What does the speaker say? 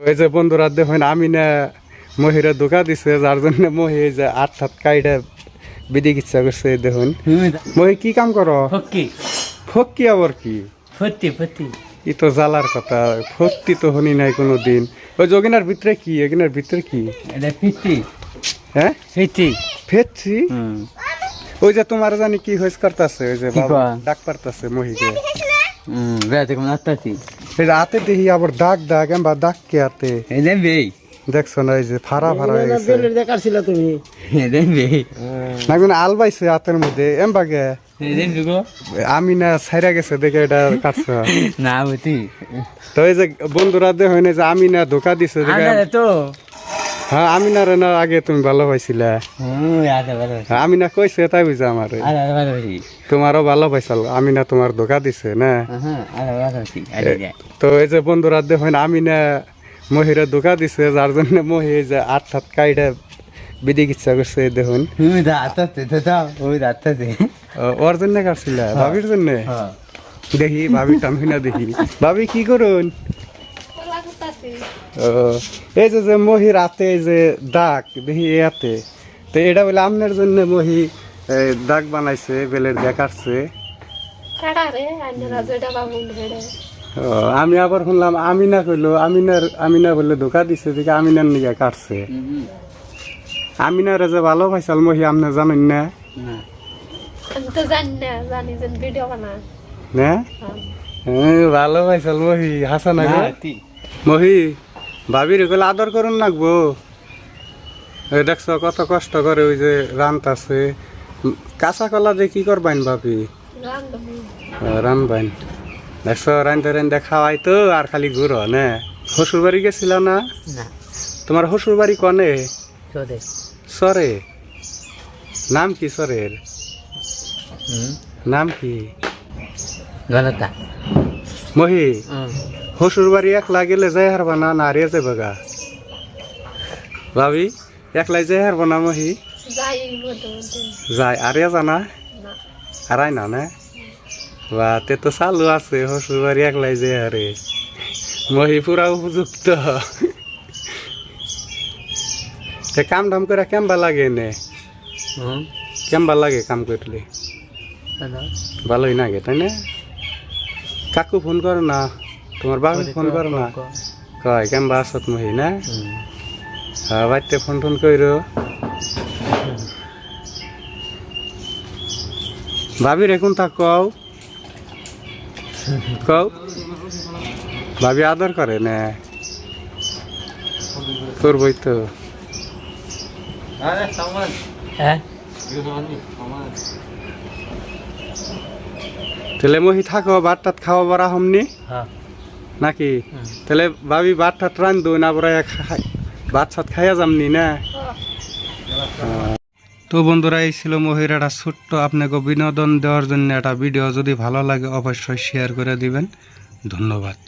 ওই যে বন্ধুরা দেখুন আমি না মহিরা ধোকা দিছে যার জন্য মহি যে আট হাত কাইটা বিদিক ইচ্ছা করছে দেখুন। মহি কি কাম করো? ফক্কি। আবার কি? ফত্তি ফত্তি ই তো জ্বালার কথা ফক্তি তো শুনি নাই কোনো দিন ওই যোগিনার ভিতরে কি? এগিনার ভিতরে কি? হ্যাঁ? ফিফটি ফেরছি ওই যে তোমার জানি কি হয়েছে করতেছে ওই যে ডাক পারতাছে মহিকে। হুম বেড়াতে কোন আসতেছি এই হাতে দেখি আবার দাগ দাগ এমবা দাগ কে হাতে? এই দেখছ না এই যে ফারা ফারা হয়ে গেছে দেখাচ্ছিল তুমি। এই নেবে না কোনো আলবাইছে হাতের মধ্যে এমবাগে কে আমি না ছাইরা গেছে দেখে এটা কাটছো। না বুঝি তো এই যে বন্ধুরা দেখো না যে আমি না ধোকা দিছে দেখে তো। হ্যাঁ আমি না আগে তুমি ভালো পাইছিলে। হুম আরে আমি না কইছে তাই বুঝে আমার তোমারও ভালো পাইছাল আমি না তোমার ধোকা দিছে না? হ্যাঁ তো এই যে বন্ধুরা দেখুন আমি না মহিরা ধোকা দিছে যার জন্য মহি যে আট হাত কাইটা বিদিক ইচ্ছা করছে দেখুন। ওর জন্য কাটছিল ভাবির জন্য? হ্যাঁ। দেখি ভাবি টামি না দেখি। ভাবি কি করুন? এই যে যে মহি রাতে এই যে দাগ দেখি এতে তো এটা বলে আপনার জন্য মহি এই, দাগ বানাইছে বেলের দেখাচ্ছে আমি আবার শুনলাম আমিনা কইলো আমিনার আমিনা বললে ধোকা দিছে দেখে আমিনার নিয়ে কাটছে। আমিনার যে ভালো পাইছাল মহি আপনি জানেন না? না আমি তো জানি না জানি যে ভিডিও বানা না? হ্যাঁ, ভালো পাইছাল মহি হাসা না গো? তি মহি ভাবির কইলে আদর করুন নাকবো দেখছ কত কষ্ট করে ওই যে রান্তাছে। কাঁচা কলা দিয়ে কি করবাইন ভাবি? রানবাইন দেখছ রান্ধতে রান্ধতে খাওয়াই তো আর খালি ঘুরো নে? শ্বশুর বাড়ি গেছিল না? তোমার শ্বশুর বাড়ি কনে? সরে। নাম কি সরের? নাম কি? মহি বাড়ি একলা গেলে যাই হারবা না না হারিয়ে যাবে গা। ভাবি একলাই যাই হারবা না মহি? যাই আরিয়া জানা? না। হারাই না না? বা তে তো চালু আছে বাড়ি একলাই যে আরে। মহি পুরা উপযুক্ত। তে কাম ধাম করে কেমবা লাগে নে কেমবা লাগে কাম করলে ভালোই লাগে তাই না? কাকু ফোন করো না। তোমার বাবু ফোন করো না? কয় কেমবা আসত মহি না? হ্যাঁ বাড়িতে ফোন টোন কইরো। ভাবির এখন তা কও? কও? ভাবি আদর করে না? করবই তো। হ্যাঁ? তাহলে মহি থাকো ভাত টাত খাওয়া বাড়া হমনি হ্যাঁ। নাকি? তাহলে ভাবি ভাত টাত রান দো না পরে ভাত সাত খাইয়া যামনি না তো বন্ধুরা, এই ছিল মহির ছোট্ট আপনাকে বিনোদন দেওয়ার জন্য একটা ভিডিও। যদি ভালো লাগে, অবশ্যই শেয়ার করে দিবেন। ধন্যবাদ।